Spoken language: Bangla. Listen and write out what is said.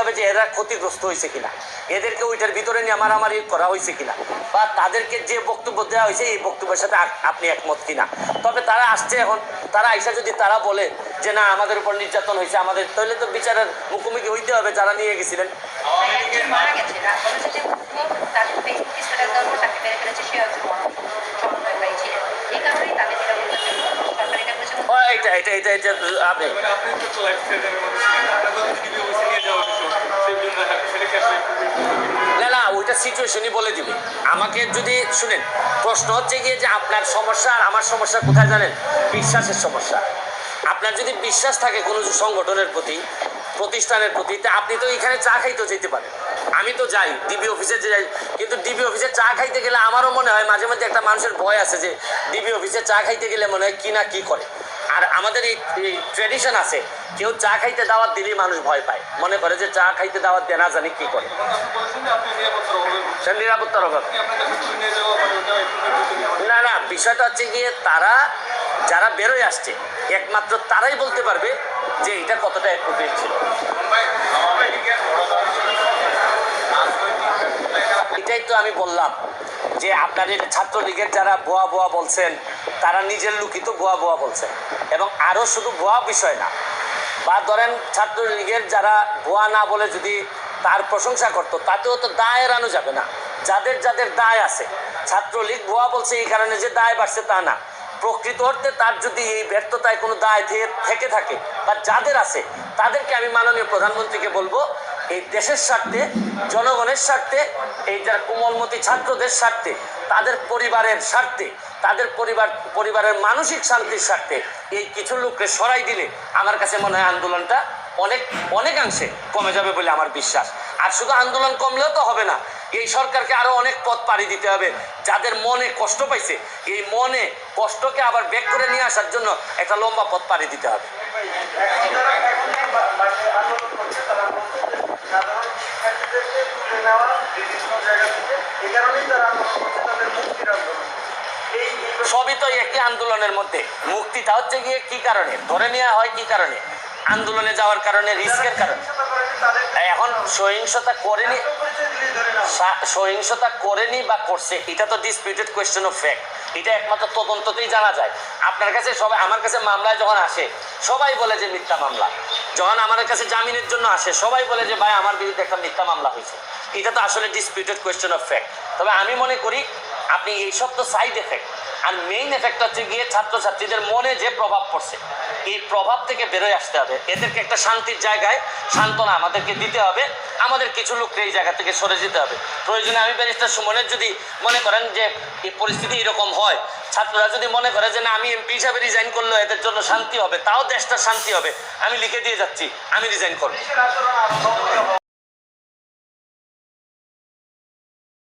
হবে যে এরা ক্ষতিগ্রস্ত হয়েছে কিনা। এদেরকে ওইটার ভিতরে নিয়ে মারামারি করা হয়েছে কিনা। বা তাদেরকে যে বক্তব্য দেওয়া হয়েছে এই বক্তব্যের সাথে আপনি একমত কিনা। তবে তারা আসছে এখন। তারা আইসা যদি তারা বলে যে না আমাদের উপর নির্যাতন হয়েছে আমাদের তাহলে তো বিচারের মুখোমুখি হইতে হবে যারা নিয়ে গেছিলেন। হতো সেই জন্য সেটাকে আসলে না না ওইটা সিচুয়েশনই বলে দিবে। আমাকে যদি শুনেন প্রশ্ন হচ্ছে গিয়ে যে আপনার সমস্যা আর আমার সমস্যা কোথায় জানেন? বিশ্বাসের সমস্যা। আপনার যদি বিশ্বাস থাকে কোনো সংগঠনের প্রতি প্রতিষ্ঠানের প্রতি তা আপনি তো এখানে চা খাইতেও যেতে পারেন। আমি তো যাই ডিবি অফিসে যাই কিন্তু ডিবি অফিসে চা খাইতে গেলে আমারও মনে হয় মাঝে মধ্যে একটা মানুষের ভয় আছে যে ডিবি অফিসে চা খাইতে গেলে মনে হয় কি না কি করে। আর আমাদের এই ট্রেডিশন আছে, কেউ চা খাইতে দাওয়াত দিলেই মানুষ ভয় পায়। মনে করে যে চা খাইতে দাওয়াত দেয় না, জানি কি করে। নিরাপত্তার অভাবে। না না, বিষয়টা হচ্ছে গিয়ে তারা, যারা বেরোয় আসছে, একমাত্র তারাই বলতে পারবে যে এটা কতটা অ্যাপ্রোপ্রিয়েট ছিল। এটাই তো আমি বললাম যে আপনার এই ছাত্রলীগের যারা বোয়া বোয়া বলছেন তারা নিজের লুকিত বোয়া বোয়া বলছে। এবং আরও শুধু বোয়া বিষয় না, বা ধরেন ছাত্রলীগের যারা ভুয়া না বলে যদি তার প্রশংসা করতো, তাতেও তো দায় এড়ানো যাবে না। যাদের যাদের দায় আছে, ছাত্রলীগ ভুয়া বলছে এই কারণে যে দায় বাড়ছে তা না। প্রকৃত অর্থে তার যদি এই ব্যর্থতায় কোনো দায় থেকে থাকে, বা যাদের আছে, তাদেরকে আমি মাননীয় প্রধানমন্ত্রীকে বলব এই দেশের স্বার্থে, জনগণের স্বার্থে, এই যারা কোমলমতি ছাত্রদের স্বার্থে, তাদের পরিবারের স্বার্থে, তাদের পরিবার, পরিবারের মানসিক শান্তির স্বার্থে এই কিছু লোককে সরাই দিলে আমার কাছে মনে হয় আন্দোলনটা অনেক, অনেকাংশে কমে যাবে বলে আমার বিশ্বাস। আর শুধু আন্দোলন কমলেও তো হবে না, এই সরকারকে আরও অনেক পথ পাড়ি দিতে হবে। যাদের মনে কষ্ট পাইছে, এই মনে কষ্টকে আবার বেক করে নিয়ে আসার জন্য একটা লম্বা পথ পাড়ি দিতে হবে। সবই তো একই আন্দোলনের মধ্যে। মুক্তিটা হচ্ছে গিয়ে কি কারণে? ধরে নেওয়া হয় কি কারণে? আন্দোলনে যাওয়ার কারণে, রিস্কের কারণে। এখন সহিংসতা করেনি সহিংসতা করেনি বা করছে, এটা তো ডিসপিউটেড কোয়েশ্চেন অফ ফ্যাক্ট এটা একমাত্র তদন্ততেই জানা যায়। আপনার কাছে সবাই আমার কাছে মামলায় যখন আসে, সবাই বলে যে মিথ্যা মামলা। যখন আমার কাছে জামিনের জন্য আসে, সবাই বলে যে, ভাই, আমার বিরুদ্ধে একটা মিথ্যা মামলা হয়েছে। এটা তো আসলে ডিসপিউটেড কোয়েশ্চেন অফ ফ্যাক্ট তবে আমি মনে করি, আপনি এইসব তো সাইড এফেক্ট আর মেইন এফেক্ট হচ্ছে গিয়ে ছাত্রছাত্রীদের মনে যে প্রভাব পড়ছে, এই প্রভাব থেকে বেরোয় আসতে হবে। এদেরকে একটা শান্তির জায়গায় সান্ত্বনা আমাদেরকে দিতে হবে। আমাদের কিছু লোককে এই জায়গা থেকে সরে যেতে হবে। প্রয়োজনে আমি ব্যারিস্টার সুমনের যদি মনে করেন যে, এই পরিস্থিতি এরকম হয়। ছাত্ররা যদি মনে করে যে না, আমি এমপি হিসাবে রিজাইন করলে এদের জন্য শান্তি হবে, তাও দেশটা শান্তি হবে, আমি লিখে দিয়ে যাচ্ছি, আমি রিজাইন করব।